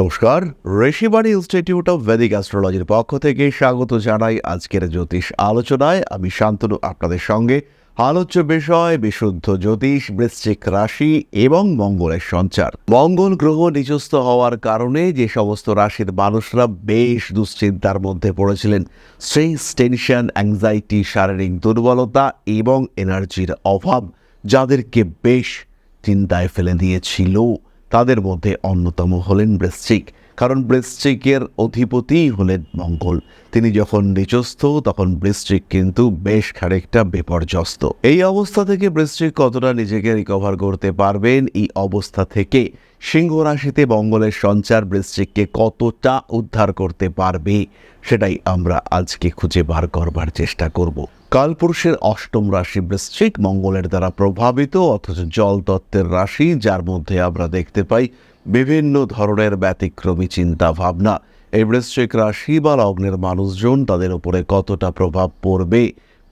নমস্কার, Rishibani institute of Vedic অ্যাস্ট্রোলজির পক্ষ থেকে স্বাগত জানাই আজকের জ্যোতিষ আলোচনায়। আমি শান্তনু, আপনাদের সঙ্গে। আলোচ্য বিষয়, বিশুদ্ধ জ্যোতিষ, বৃশ্চিক রাশি এবং মঙ্গলের সঞ্চার। মঙ্গল গ্রহ নিচস্থ হওয়ার কারণে যে সমস্ত রাশির মানুষরা বেশ দুশ্চিন্তার মধ্যে পড়েছিলেন। স্ট্রেস, টেনশন অ্যাংজাইটি শারীরিক দুর্বলতা এবং এনার্জির অভাব, যাদেরকে বেশ চিন্তায় ফেলে দিয়েছিল। তাদের মধ্যে অন্যতম হলেন বৃশ্চিক কারণ বৃশ্চিকের অধিপতি হলেন মঙ্গল। তিনি যখন নিচস্থ তখন বৃশ্চিক কিন্তু বেশ খানিকটা বিপর্যস্ত। এই অবস্থা থেকে বৃশ্চিক কতটা নিজেকে রিকভার করতে পারবেন? এই অবস্থা থেকে সিংহ রাশিতে মঙ্গলের সঞ্চার বৃশ্চিককে কতটা উদ্ধার করতে পারবে? সেটাই আমরা আজকে খুঁজে বার করবার চেষ্টা করব। কালপুরুষের অষ্টম রাশি বৃশ্চিক মঙ্গলের দ্বারা প্রভাবিত, অথচ জল তত্ত্বের রাশি, যার মধ্যে আমরা দেখতে পাই বিভিন্ন ধরনের ব্যতিক্রমী চিন্তা ভাবনা এই বৃশ্চিক রাশি বা লগ্নের মানুষজন তাদের উপরে কতটা প্রভাব পড়বে?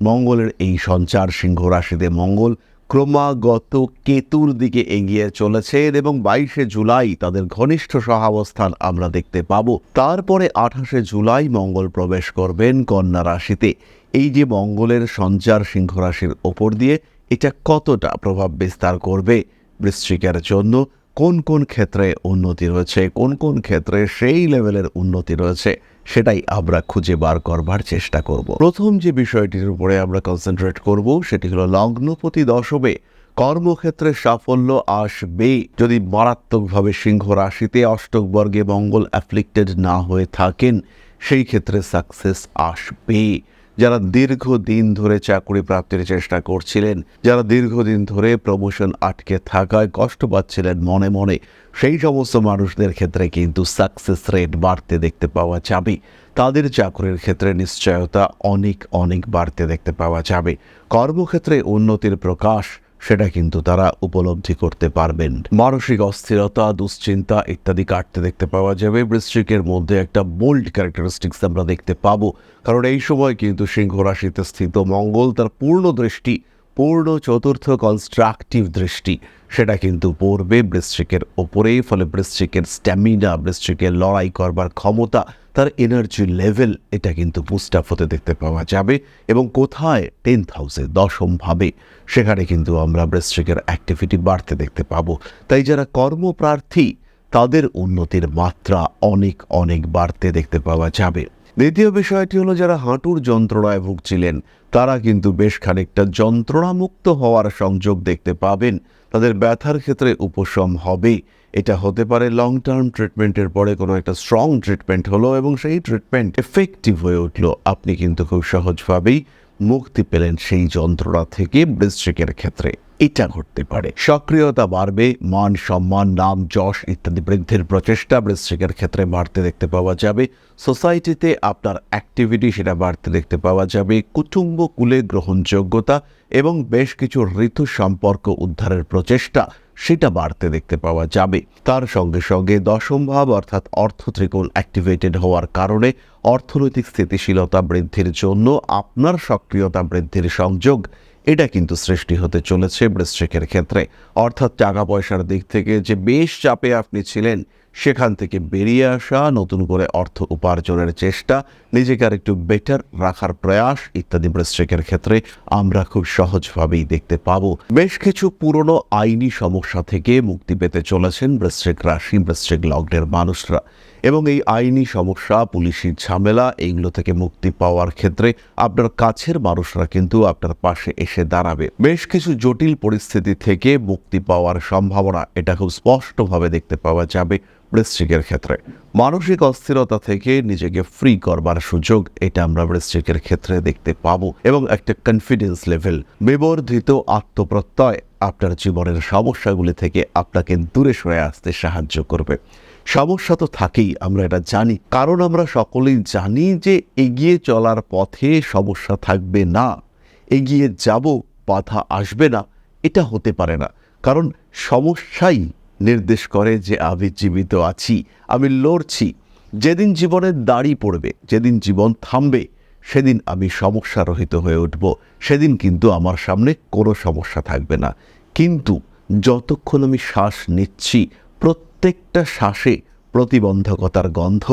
মঙ্গলের এই সঞ্চার সিংহ রাশিতে মঙ্গল ক্রমাগত কেতুর দিকে এগিয়ে চলেছেন এবং বাইশে জুলাই তাদের ঘনিষ্ঠ সহাবস্থান আমরা দেখতে পাব। তারপরে আঠাশে জুলাই মঙ্গল প্রবেশ করবেন কন্যা রাশিতে। এই যে মঙ্গলের সঞ্চার সিংহ রাশির ওপর দিয়ে, এটা কতটা প্রভাব বিস্তার করবে বৃশ্চিকের জন্য? কোন কোন ক্ষেত্রে উন্নতি রয়েছে? কোন কোন ক্ষেত্রে সেই লেভেলের উন্নতি রয়েছে? সেটাই আমরা খুঁজে বার করবার চেষ্টা করব। প্রথম যে বিষয়টির উপরে আমরা কনসেন্ট্রেট করব, সেটি হলো লগ্নপতি দশমে কর্মক্ষেত্রে সাফল্য আসবে। যদি মারাত্মকভাবে সিংহ রাশিতে অষ্টক বর্গে মঙ্গল অ্যাফ্লিক্টেড না হয়ে থাকেন, সেই ক্ষেত্রে সাকসেস আসবে। যারা দীর্ঘদিন ধরে চাকরি প্রাপ্তির চেষ্টা করছিলেন, যারা দীর্ঘদিন ধরে প্রমোশন আটকে থাকায় কষ্ট পাচ্ছিলেন মনে মনে, সেই সমস্ত মানুষদের ক্ষেত্রে কিন্তু সাকসেস রেট বাড়তে দেখতে পাওয়া যাবে। তাদের চাকরির ক্ষেত্রে নিশ্চয়তা অনেক অনেক বাড়তে দেখতে পাওয়া যাবে। কর্মক্ষেত্রে উন্নতির প্রকাশ সেটা কিন্তু তারা উপলব্ধি করতে পারবেন। মানসিক অস্থিরতা, দুশ্চিন্তা ইত্যাদি কাটতে দেখতে পাওয়া যাবে। বৃশ্চিকের মধ্যে একটা বোল্ড ক্যারেক্টারিস্টিক্স আমরা দেখতে পাবো। কারণ এই সময় কিন্তু সিংহ রাশিতে স্থিত মঙ্গল তার পূর্ণ দৃষ্টি পূর্ণ চতুর্থ কনস্ট্রাকটিভ দৃষ্টি। সেটা কিন্তু পড়বে বৃশ্চিকের ওপরেই, ফলে বৃশ্চিকের স্ট্যামিনা বৃশ্চিকের লড়াই করবার ক্ষমতা, তার এনার্জি লেভেল এটা কিন্তু বুস্ট আপ হতে দেখতে পাওয়া যাবে। এবং কোথায়? টেন্থ হাউসে দশমভাবে। সেখানে কিন্তু আমরা বৃশ্চিকের অ্যাক্টিভিটি বাড়তে দেখতে পাবো। তাই যারা কর্মপ্রার্থী, তাদের উন্নতির মাত্রা অনেক অনেক বাড়তে দেখতে পাওয়া যাবে। দ্বিতীয় বিষয়টি হলো, যারা হাঁটুর যন্ত্রণায় ভুগছিলেন, তারা কিন্তু বেশ খানিকটা যন্ত্রণামুক্ত হওয়ার সংযোগ দেখতে পাবেন। তাদের ব্যথার ক্ষেত্রে উপশম হবে এটা হতে পারে লং টার্ম ট্রিটমেন্টের পরে কোনো একটা স্ট্রং ট্রিটমেন্ট হলো এবং সেই ট্রিটমেন্ট এফেক্টিভ হয়ে উঠল। আপনি কিন্তু খুব সহজভাবেই মুক্তি পেলেন সেই যন্ত্রণা থেকে বৃশ্চিকের ক্ষেত্রে। এটা ঘটতে পারে। সক্রিয়তা বাড়বে, মান সম্মান, নাম যশ ইত্যাদি বৃদ্ধির প্রচেষ্টা বৃশ্চিকের ক্ষেত্রে বাড়তে দেখতে পাওয়া যাবে। সোসাইটিতে আপনার অ্যাক্টিভিটি সেটা বাড়তে দেখতে পাওয়া যাবে। কুটুম্ব কুলে গ্রহণযোগ্যতা এবং বেশ কিছু ঋতু সম্পর্ক উদ্ধারের প্রচেষ্টা সেটা বাড়তে দেখতে পাওয়া যাবে। তার সঙ্গে সঙ্গে দশম ভাব অর্থাৎ অর্থ ত্রিকোণ অ্যাক্টিভেটেড হওয়ার কারণে অর্থনৈতিক স্থিতিশীলতা বৃদ্ধির জন্য আপনার সক্রিয়তা বৃদ্ধির সংযোগ, এটা কিন্তু সৃষ্টি হতে চলেছে বৃশ্চিকের ক্ষেত্রে। অর্থাৎ টাকা পয়সার দিক থেকে যে বেশ চাপে আপনি ছিলেন সেখান থেকে বেরিয়ে আসা, নতুন করে অর্থ উপার্জনের চেষ্টা, নিজেকে আর একটু বেটার রাখার প্রয়াস ইত্যাদি বৃশ্চিকের ক্ষেত্রে আমরা খুব সহজভাবেই দেখতে পাবো। বেশ কিছু পুরনো আইনি সমস্যা থেকে মুক্তি পেতে চলেছেন বৃশ্চিক রাশি বৃশ্চিক লগ্নের মানুষরা। এবং এই আইনি সমস্যা, পুলিশি ঝামেলা, এইগুলো থেকে মুক্তি পাওয়ার ক্ষেত্রে আপনার কাছের মানুষরা কিন্তু আপনার পাশে এসে দাঁড়াবে। বেশ কিছু জটিল পরিস্থিতি থেকে মুক্তি পাওয়ার সম্ভাবনা, এটা খুব স্পষ্টভাবে দেখতে পাওয়া যাবে। বৃশ্চিকের ক্ষেত্রে। মানসিক অস্থিরতা থেকে নিজেকে ফ্রি করবার সুযোগ, এটা আমরা বৃশ্চিকের ক্ষেত্রে দেখতে পাবো এবং একটা কনফিডেন্স লেভেল বিবর্ধিত আত্মপ্রত্যয় আপনার জীবনের সমস্যাগুলি থেকে আপনাকে দূরে সরে আসতে সাহায্য করবে। সমস্যা তো থাকেই, আমরা এটা জানি। কারণ আমরা সকলেই জানি যে এগিয়ে চলার পথে সমস্যা থাকবে না। এগিয়ে যাব, বাধা আসবে না, এটা হতে পারে না। কারণ সমস্যাই নির্দেশ করে যে আমি জীবিত আছি, আমি লড়ছি। যেদিন জীবনের দাড়ি পড়বে, যেদিন জীবন থামবে, সেদিন আমি সমস্যা রহিত হয়ে উঠব। সেদিন কিন্তু আমার সামনে কোনো সমস্যা থাকবে না। কিন্তু যতক্ষণ আমি শ্বাস নিচ্ছি, প্রত্যেকটা শ্বাসে প্রতিবন্ধকতার গন্ধ,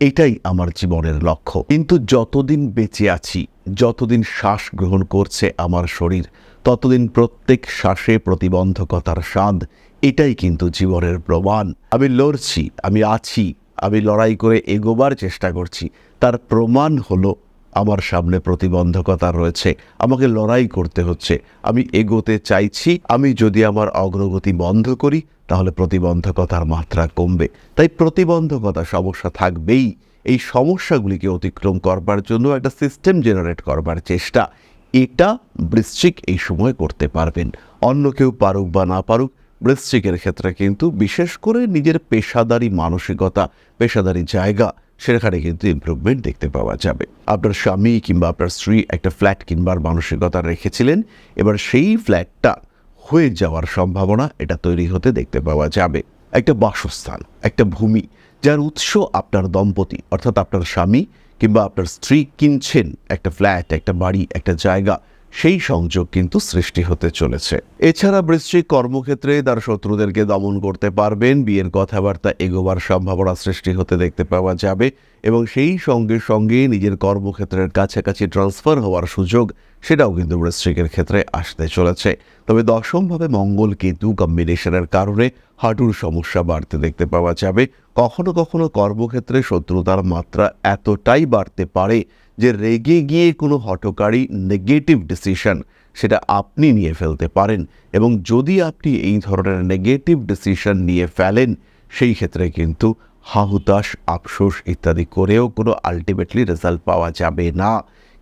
এটাই আমার জীবনের লক্ষ্য। কিন্তু যতদিন বেঁচে আছি, যতদিন শ্বাস গ্রহণ করছে আমার শরীর, ততদিন প্রত্যেক শ্বাসে প্রতিবন্ধকতার স্বাদ এটাই কিন্তু জীবনের প্রমাণ। আমি লড়ছি, আমি আছি, আমি লড়াই করে এগোবার চেষ্টা করছি। তার প্রমাণ হলো আমার সামনে প্রতিবন্ধকতা রয়েছে, আমাকে লড়াই করতে হচ্ছে, আমি এগোতে চাইছি, আমি যদি আমার অগ্রগতি বন্ধ করি, তাহলে প্রতিবন্ধকতার মাত্রা কমবে। তাই প্রতিবন্ধকতা সমস্যা থাকবেই। এই সমস্যাগুলিকে অতিক্রম করবার জন্য একটা সিস্টেম জেনারেট করবার চেষ্টা। এটা বৃশ্চিক এই সময় করতে পারবেন। অন্য কেউ পারুক বা না পারুক বৃশ্চিকের ক্ষেত্রে কিন্তু বিশেষ করে নিজের পেশাদারি মানসিকতা, পেশাদারি জায়গা, সেখানে কিন্তু ইমপ্রুভমেন্ট দেখতে পাওয়া যাবে। আপনার স্বামী কিংবা আপনার স্ত্রী একটা ফ্ল্যাট কিনবার মানসিকতা রেখেছিলেন, এবার সেই ফ্ল্যাটটা হয়ে যাওয়ার সম্ভাবনা এটা তৈরি হতে দেখতে পাওয়া যাবে। একটা বাসস্থান, একটা ভূমি, যার উৎস আপনার দম্পতি, অর্থাৎ আপনার স্বামী কিংবা আপনার স্ত্রী কিনছেন, একটা ফ্ল্যাট একটা বাড়ি, একটা জায়গা সেই সংযোগ কিন্তু সৃষ্টি হতে চলেছে। এছাড়া বৃশ্চিক কর্মক্ষেত্রে তার শত্রুদেরকে দমন করতে পারবেন। বিয়ের কথাবার্তা এগোবার সম্ভাবনা সৃষ্টি হতে দেখতে পাওয়া যাবে এবং সেই সঙ্গে সঙ্গে নিজের কর্মক্ষেত্রের কাছাকাছি ট্রান্সফার হওয়ার সুযোগ সেটাও কিন্তু বৃশ্চিকের ক্ষেত্রে আসতে চলেছে। তবে দশমভাবে মঙ্গল কেতু কম্বিনেশনের কারণে হাঁটুর সমস্যা বাড়তে দেখতে পাওয়া যাবে। কখনো কখনো কর্মক্ষেত্রে শত্রুতার মাত্রা এতটাই বাড়তে পারে যে রেগে গিয়ে কোনো হটকারী নেগেটিভ ডিসিশন সেটা আপনি নিয়ে ফেলতে পারেন এবং যদি আপনি এই ধরনের নেগেটিভ ডিসিশন নিয়ে ফেলেন, সেই ক্ষেত্রে কিন্তু হাহুতাশ, আফসোস ইত্যাদি করেও কোনো আলটিমেটলি রেজাল্ট পাওয়া যাবে না।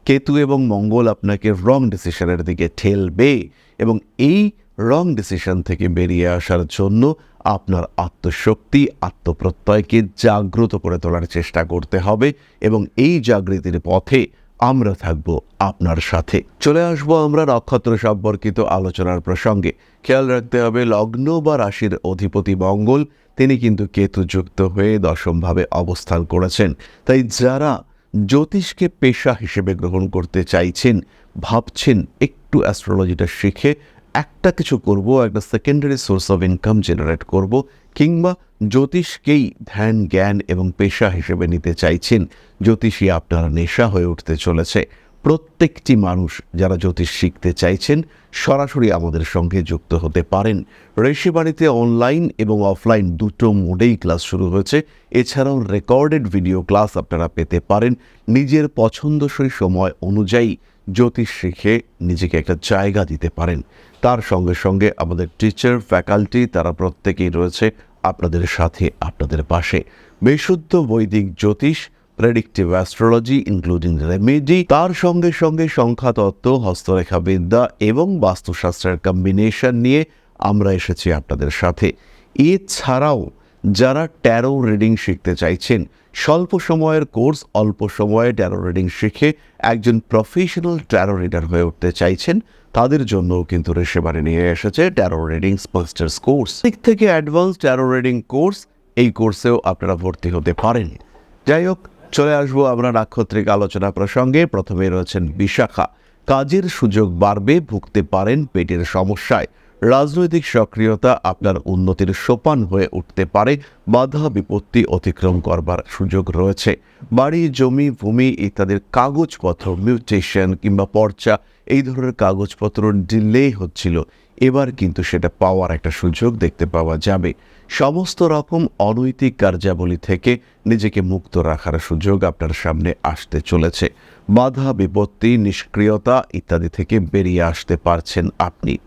কেতু এবং মঙ্গল আপনাকে রং ডিসিশনের দিকে ঠেলবে এবং এই রং ডিসিশন থেকে বেরিয়ে আসার জন্য আপনার আত্মশক্তি, আত্মপ্রত্যয়কে জাগ্রত করে তোলার চেষ্টা করতে হবে এবং এই জাগৃতির পথে আমরা থাকব আপনার সাথে। চলে আসব আমরা নক্ষত্র সম্পর্কিত আলোচনার প্রসঙ্গে। খেয়াল রাখতে হবে, লগ্ন বা রাশির অধিপতি মঙ্গল, তিনি কিন্তু কেতুযুক্ত হয়ে দশমভাবে অবস্থান করেছেন। তাই যারা জ্যোতিষকে পেশা হিসেবে গ্রহণ করতে চাইছেন, ভাবছেন একটু অ্যাস্ট্রোলজিটা শিখে একটা কিছু করব, একটা secondary source of income generate করব, কিংবা জ্যোতিষকেই ধ্যান, জ্ঞান এবং পেশা হিসেবে নিতে চাইছেন, জ্যোতিষী আপনার নেশা হয়ে উঠতে চলেছে। প্রত্যেকটি মানুষ যারা জ্যোতিষ শিখতে চাইছেন, সরাসরি আমাদের সঙ্গে যুক্ত হতে পারেন। ঋষিবাড়িতে অনলাইন এবং অফলাইন দুটো মোডেই ক্লাস শুরু হয়েছে। এছাড়াও রেকর্ডেড ভিডিও ক্লাস আপনারা পেতে পারেন। নিজের পছন্দসই সময় অনুযায়ী জ্যোতিষ শিখে নিজেকে একটা জায়গা দিতে পারেন। তার সঙ্গে সঙ্গে আমাদের টিচার ফ্যাকাল্টি তারা প্রত্যেকেই রয়েছে আপনাদের সাথে, আপনাদের পাশে। বিশুদ্ধ বৈদিক জ্যোতিষ প্রেডিক্টিভ অ্যাস্ট্রোলজি ইনক্লুডিং রেমেডি তার সঙ্গে সঙ্গে সংখ্যাতত্ত্ব হস্তরেখা বিদ্যা এবং বাস্তুশাস্ত্রের কম্বিনেশন নিয়ে আমরা এসেছি আপনাদের সাথে। এছাড়াও যারা ট্যারো রিডিং শিখতে চাইছেন স্বল্প সময়ের কোর্স, অল্প সময়ে ট্যারো রিডিং শিখে একজন প্রফেশনাল ট্যারো রিডার হয়ে উঠতে চাইছেন। তাদের জন্যও কিন্তু রেশেবারে নিয়ে এসেছে ট্যারো রিডিং মাস্টার্স কোর্স দিক থেকে অ্যাডভান্স ট্যারো রিডিং কোর্স এই কোর্সেও আপনারা ভর্তি হতে পারেন। যাই হোক, চলে আসব আমরা নাক্ষত্রিক আলোচনা প্রসঙ্গে। প্রথমে রয়েছেন বিশাখা। কাজের সুযোগ বাড়বে, ভুগতে পারেন পেটের সমস্যায়। রাজনৈতিক সক্রিয়তা আপনার উন্নতির সোপান হয়ে উঠতে পারে, বাধা বিপত্তি অতিক্রম করবার সুযোগ রয়েছে। বাড়ি, জমি, ভূমি ইত্যাদির কাগজপত্র, মিউটেশন কিংবা পর্চা, এই ধরনের কাগজপত্র ডিলে হচ্ছিল। এবার কিন্তু সেটা পাওয়ার একটা সুযোগ দেখতে পাওয়া যাবে। সমস্ত রকম অনৈতিক কার্যাবলী থেকে নিজেকে মুক্ত রাখার সুযোগ আপনার সামনে আসতে চলেছে। বাধা, বিপত্তি, নিষ্ক্রিয়তা ইত্যাদি থেকে বেরিয়ে আসতে পারছেন আপনি।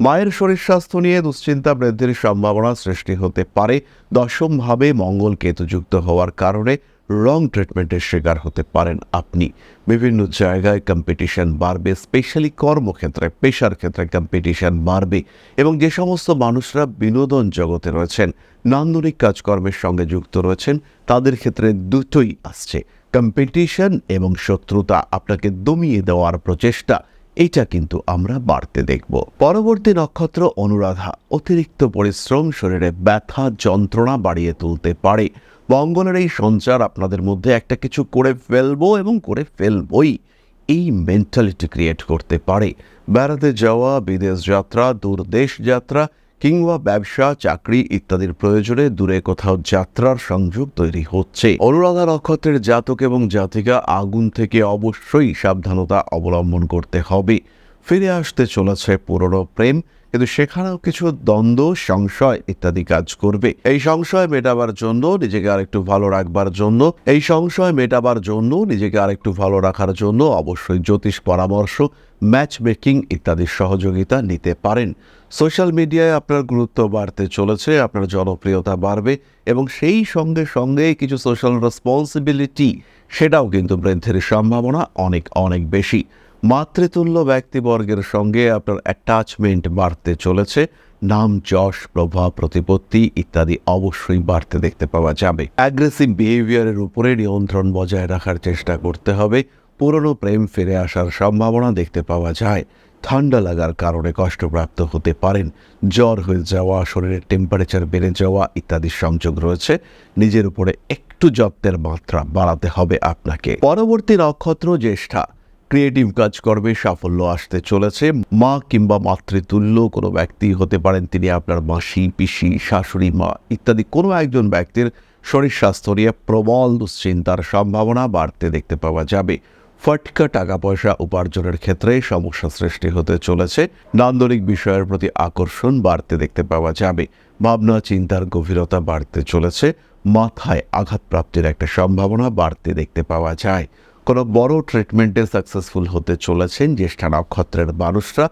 মায়ের শরীর স্বাস্থ্য নিয়ে দুশ্চিন্তা বৃদ্ধির সম্ভাবনা সৃষ্টি হতে পারে। দশমভাবে মঙ্গল কেতুযুক্ত হওয়ার কারণে রং ট্রিটমেন্টের শিকার হতে পারেন আপনি। বিভিন্ন জায়গায় কম্পিটিশন বাড়বে স্পেশালি কর্মক্ষেত্রে, পেশার ক্ষেত্রে কম্পিটিশন বাড়বে এবং যে সমস্ত মানুষরা বিনোদন জগতে রয়েছেন, নান্দনিক কাজকর্মের সঙ্গে যুক্ত রয়েছেন, তাদের ক্ষেত্রে দুটোই আসছে। কম্পিটিশন এবং শত্রুতা আপনাকে দমিয়ে দেওয়ার প্রচেষ্টা। এটা কিন্তু আমরা বাড়তে দেখব। পরবর্তী নক্ষত্র অনুরাধা অতিরিক্ত পরিশ্রম শরীরে ব্যথা, যন্ত্রণা বাড়িয়ে তুলতে পারে। মঙ্গলের এই সঞ্চার আপনাদের মধ্যে একটা কিছু করে ফেলব এবং করে ফেলবই। এই মেন্টালিটি ক্রিয়েট করতে পারে। বেড়াতে যাওয়া, বিদেশ যাত্রা, দূর দেশ যাত্রা কিংবা ব্যবসা, চাকরি ইত্যাদির প্রয়োজনে দূরে কোথাও যাত্রার সংযোগ তৈরি হচ্ছে। অনুরাধা নক্ষত্রের জাতক এবং জাতিকা আগুন থেকে অবশ্যই সাবধানতা অবলম্বন করতে হবে। ফিরে আসতে চলেছে পুরনো প্রেম কিন্তু সেখানেও কিছু দ্বন্দ্ব, সংশয় ইত্যাদি কাজ করবে। এই সংশয় মেটাবার জন্য নিজেকে আরেকটু ভালো রাখবার জন্য, এই সংশয় মেটাবার জন্য নিজেকে আরেকটু ভালো রাখার জন্য অবশ্যই জ্যোতিষ পরামর্শ ম্যাচ মেকিং ইত্যাদির সহযোগিতা নিতে পারেন। সোশ্যাল মিডিয়ায় আপনার গুরুত্ব বাড়তে চলেছে, আপনার জনপ্রিয়তা বাড়বে এবং সেই সঙ্গে সঙ্গে কিছু সোশ্যাল রেসপন্সিবিলিটি সেটাও কিন্তু বৃদ্ধির সম্ভাবনা অনেক অনেক বেশি। মাতৃতুল্য ব্যক্তিবর্গের সঙ্গে আপনার অ্যাটাচমেন্ট বাড়তে চলেছে। নাম, যশ, প্রভাব, প্রতিপত্তি ইত্যাদি অবশ্যই বাড়তে দেখতে পাওয়া যাবে। অ্যাগ্রেসিভ বিহেভিয়ারের উপরে নিয়ন্ত্রণ বজায় রাখার চেষ্টা করতে হবে। পুরনো প্রেম ফিরে আসার সম্ভাবনা দেখতে পাওয়া যায়। ঠান্ডা লাগার কারণে কষ্টপ্রাপ্ত হতে পারেন। জ্বর হয়ে যাওয়া, শরীরের টেম্পারেচার বেড়ে যাওয়া ইত্যাদির সংযোগ রয়েছে। নিজের উপরে একটু যত্নের মাত্রা বাড়াতে হবে আপনাকে। পরবর্তী নক্ষত্র জ্যেষ্ঠা। ক্রিয়েটিভ কাজকর্মে সাফল্য আসতে চলেছে। মা কিংবা মাতৃতুল্য কোনো ব্যক্তি হতে পারেন, তিনি আপনার মাসি, পিসি, শাশুড়ি, মা ইত্যাদি। কোনো একজন ব্যক্তির শরীর স্বাস্থ্য নিয়ে প্রবল দুশ্চিন্তার সম্ভাবনা বাড়তে দেখতে পাওয়া যাবে। ফটকা টাকা পয়সা উপার্জনের ক্ষেত্রে সমস্যা সৃষ্টি হতে চলেছে। নান্দনিক বিষয়ের প্রতি আকর্ষণ বাড়তে দেখতে পাওয়া যাবে। ভাবনা, চিন্তার গভীরতা বাড়তে চলেছে। মাথায় আঘাতপ্রাপ্তির একটা সম্ভাবনা বাড়তে দেখতে পাওয়া যায়। কোনো বড় ট্রিটমেন্টে সাকসেসফুল হতে চলেছেন জ্যেষ্ঠা নক্ষত্রের মানুষরা।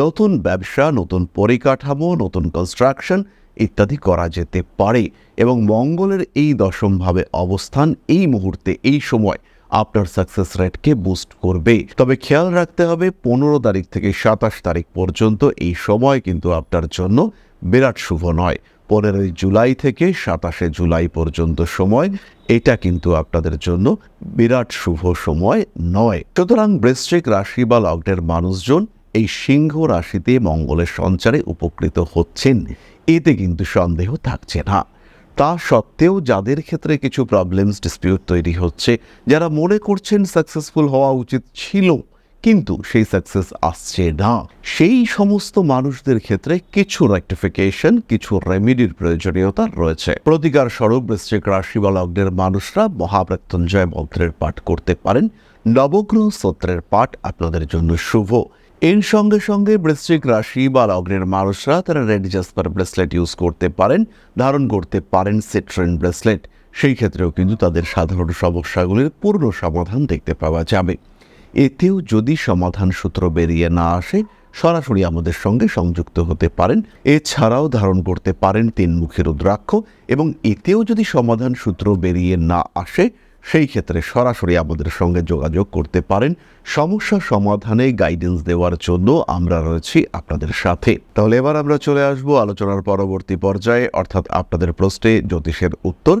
নতুন ব্যবসা, নতুন পরিকাঠামো, নতুন কনস্ট্রাকশন ইত্যাদি করা যেতে পারে এবং মঙ্গলের এই দশমভাবে অবস্থান এই মুহূর্তে, এই সময় আপনার সাকসেস রেটকে বুস্ট করবে। তবে খেয়াল রাখতে হবে, পনেরো তারিখ থেকে সাতাশ তারিখ পর্যন্ত এই সময় কিন্তু আপনার জন্য বিরাট শুভ নয়। পনেরোই জুলাই থেকে সাতাশে জুলাই পর্যন্ত সময়। এটা কিন্তু আপনাদের জন্য বিরাট শুভ সময় নয়। সুতরাং বৃশ্চিক রাশি বা লগ্নের মানুষজন এই সিংহ রাশিতে মঙ্গলের সঞ্চারে উপকৃত হচ্ছেন। এতে কিন্তু সন্দেহ থাকছে না। তা সত্ত্বেও যাদের ক্ষেত্রে কিছু প্রবলেমস ডিসপিউট তৈরি হচ্ছে, যারা মনে করছেন সাকসেসফুল হওয়া উচিত ছিল কিন্তু সেই সাকসেস আসছে না। সেই সমস্ত মানুষদের ক্ষেত্রে কিছু রেক্টিফিকেশন কিছু রেমিডির প্রয়োজনীয়তা রয়েছে। প্রতিকার স্বরূপ বৃশ্চিক রাশি বা লগ্নের মানুষরা মহামৃত্যুঞ্জয় মন্ত্রের পাঠ করতে পারেন। নবগ্রহ স্তোত্রের পাঠ আপনাদের জন্য শুভ। এর সঙ্গে সঙ্গে বৃশ্চিক রাশি বা লগ্নের মানুষরা তারা রেড জাসপার ব্রেসলেট ইউজ করতে পারেন, ধারণ করতে পারেন সিট্রেন ব্রেসলেট সেই ক্ষেত্রেও কিন্তু তাদের সাধারণ সমস্যাগুলির পূর্ণ সমাধান দেখতে পাওয়া যাবে। এতেও যদি সমাধান সূত্র বেরিয়ে না আসে, সরাসরি আমাদের সঙ্গে সংযুক্ত হতে পারেন। এছাড়াও ধারণ করতে পারেন তিনমুখী রুদ্রাক্ষ এবং এতেও যদি সমাধান সূত্র বেরিয়ে না আসে, সেই ক্ষেত্রে সরাসরি আমাদের সঙ্গে যোগাযোগ করতে পারেন। সমস্যা সমাধানে গাইডেন্স দেওয়ার জন্য আমরা রয়েছি আপনাদের সাথে। তাহলে এবার আমরা চলে আসব আলোচনার পরবর্তী পর্যায়ে। অর্থাৎ আপনাদের প্রশ্নে জ্যোতিষের উত্তর।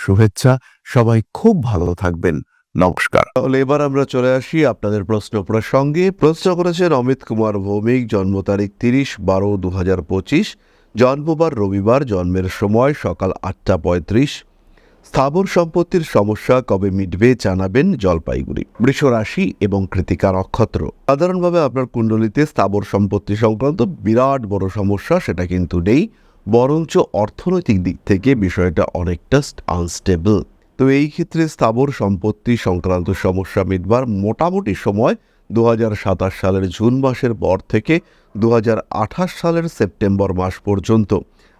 শুভেচ্ছা। সবাই খুব ভালো থাকবেন। নমস্কার। তাহলে এবার আমরা চলে আসি আপনাদের প্রশ্ন প্রসঙ্গে প্রশ্ন করেছেন অমিত কুমার ভৌমিক, জন্ম তারিখ তিরিশ বারো দু হাজার পঁচিশ। জন্মবার রবিবার, জন্মের সময় সকাল আটটা পঁয়ত্রিশ। স্থাবর সম্পত্তির সমস্যা কবে মিটবে জানাবেন জলপাইগুড়ি। বৃষ রাশি এবং কৃতিকা নক্ষত্র। সাধারণভাবে আপনার কুণ্ডলিতে স্থাবর সম্পত্তি সংক্রান্ত বিরাট বড় সমস্যা, সেটা কিন্তু নেই। বরঞ্চ অর্থনৈতিক দিক থেকে বিষয়টা অনেকটা আনস্টেবল তো এই ক্ষেত্রে স্থাবর সম্পত্তি সংক্রান্ত সমস্যা মিটবার মোটামুটি সময় দু হাজার সাতাশ সালের জুন মাসের পর থেকে দু হাজার আঠাশ সালের সেপ্টেম্বর মাস পর্যন্ত।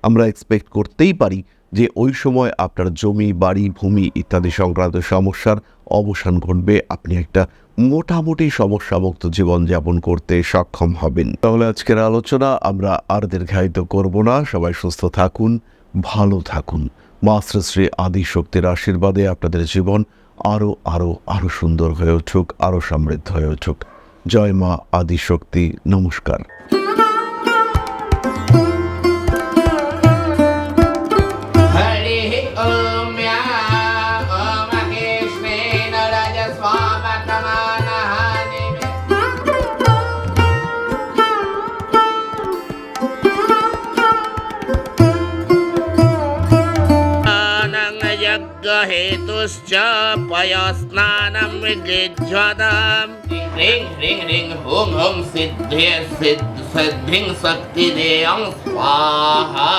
আমরা এক্সপেক্ট করতেই পারি যে ওই সময় আপনার জমি, বাড়ি, ভূমি ইত্যাদি সংক্রান্ত সমস্যার অবসান ঘটবে, আপনি একটা মোটামুটি সমস্যামুক্ত জীবনযাপন করতে সক্ষম হবেন। তাহলে আজকের আলোচনা আমরা আর দীর্ঘায়িত করব না। সবাই সুস্থ থাকুন, ভালো থাকুন। মাস্টার শ্রী আদি শক্তির আশীর্বাদে আপনাদের জীবন আরও আরও আরও সুন্দর হয়ে উঠুক আরও সমৃদ্ধ হয়ে উঠুক। জয় মা আদি শক্তি নমস্কার। पयस्नानं विजिज्वदम् ह्रीं ह्रीं ह्रीं हुं हुं सिद्धे सिद्ध सिद्धिं शक्तिदेयं स्वाहा